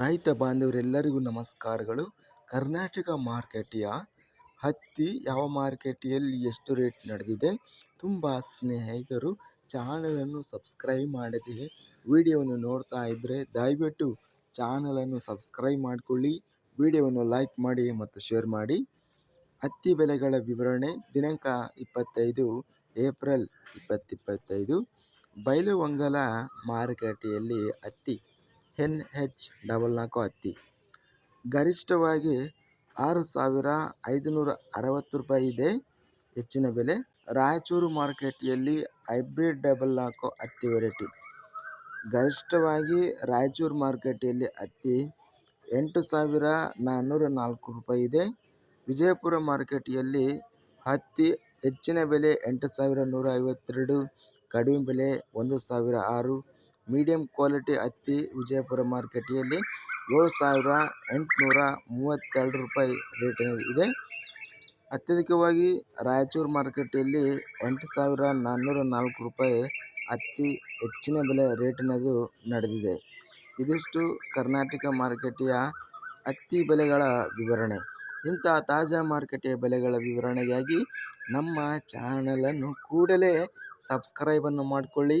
ರೈತ ಬಾಂಧವರೆಲ್ಲರಿಗೂ ನಮಸ್ಕಾರಗಳು. ಕರ್ನಾಟಕ ಮಾರ್ಕೆಟಿಯ ಹತ್ತಿ ಯಾವ ಮಾರ್ಕೆಟಿಯಲ್ಲಿ ಎಷ್ಟು ರೇಟ್ ನಡೆದಿದೆ ತುಂಬ ಸ್ನೇಹಿತರು ಚಾನಲನ್ನು ಸಬ್ಸ್ಕ್ರೈಬ್ ಮಾಡದೆ ವಿಡಿಯೋವನ್ನು ನೋಡ್ತಾ ಇದ್ದರೆ ದಯವಿಟ್ಟು ಚಾನಲನ್ನು ಸಬ್ಸ್ಕ್ರೈಬ್ ಮಾಡಿಕೊಳ್ಳಿ, ವಿಡಿಯೋವನ್ನು ಲೈಕ್ ಮಾಡಿ ಮತ್ತು ಶೇರ್ ಮಾಡಿ. ಹತ್ತಿ ಬೆಲೆಗಳ ವಿವರಣೆ ದಿನಾಂಕ ಇಪ್ಪತ್ತೈದು ಏಪ್ರಿಲ್ ಇಪ್ಪತ್ತಿಪ್ಪತ್ತೈದು ಬೈಲುವಂಗಲ ಮಾರುಕಟ್ಟೆಯಲ್ಲಿ ಹತ್ತಿ ಎನ್ ಎಚ್ ಡಬಲ್ ನಾಲ್ಕು ಹತ್ತಿ. ಗರಿಷ್ಠವಾಗಿ ಆರು ಸಾವಿರ ಐದುನೂರ ಅರವತ್ತು ರೂಪಾಯಿ ಇದೆ. ಹೆಚ್ಚಿನ ಬೆಲೆ ರಾಯಚೂರು ಮಾರ್ಕೆಟಿಯಲ್ಲಿ ಹೈಬ್ರಿಡ್ ಡಬಲ್ ನಾಲ್ಕು ಹತ್ತಿ ವೆರೈಟಿ. ಗರಿಷ್ಠವಾಗಿ ರಾಯಚೂರು ಮಾರ್ಕೆಟಿಯಲ್ಲಿ ಹತ್ತಿ ಎಂಟು ಸಾವಿರ ನಾನ್ನೂರ ನಾಲ್ಕು ರೂಪಾಯಿ ಇದೆ. ವಿಜಯಪುರ ಮಾರ್ಕೆಟಿಯಲ್ಲಿ ಹತ್ತಿ ಹೆಚ್ಚಿನ ಬೆಲೆ ಎಂಟು ಸಾವಿರ ನೂರ ಐವತ್ತೆರಡು, ಕಡಿಮೆ ಬೆಲೆ ಒಂದು ಸಾವಿರ ಆರು ಮೀಡಿಯಂ ಕ್ವಾಲಿಟಿ ಹತ್ತಿ ವಿಜಯಪುರ ಮಾರ್ಕೆಟಿಯಲ್ಲಿ ಏಳು ಸಾವಿರ ಎಂಟುನೂರ ಮೂವತ್ತೆರಡು ರೂಪಾಯಿ ರೇಟ್ ಇದೆ ಅತ್ಯಧಿಕವಾಗಿ ರಾಯಚೂರು ಮಾರುಕಟ್ಟೆಯಲ್ಲಿ ಎಂಟು ಸಾವಿರ ನಾನ್ನೂರ ನಾಲ್ಕು ರೂಪಾಯಿ ಹತ್ತಿ ಹೆಚ್ಚಿನ ಬೆಲೆ ರೇಟಿನದು ನಡೆದಿದೆ. ಇದಿಷ್ಟು ಕರ್ನಾಟಕ ಮಾರುಕಟ್ಟೆಯ ಹತ್ತಿ ಬೆಲೆಗಳ ವಿವರಣೆ. ಇಂಥ ತಾಜಾ ಮಾರುಕಟ್ಟೆಯ ಬೆಲೆಗಳ ವಿವರಣೆಗಾಗಿ ನಮ್ಮ ಚಾನಲನ್ನು ಕೂಡಲೇ ಸಬ್ಸ್ಕ್ರೈಬನ್ನು ಮಾಡಿಕೊಳ್ಳಿ.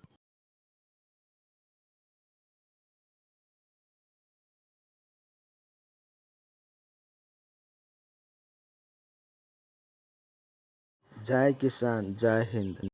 ಜೈ ಕಿಸಾನ್ ಜೈ ಹಿಂದ್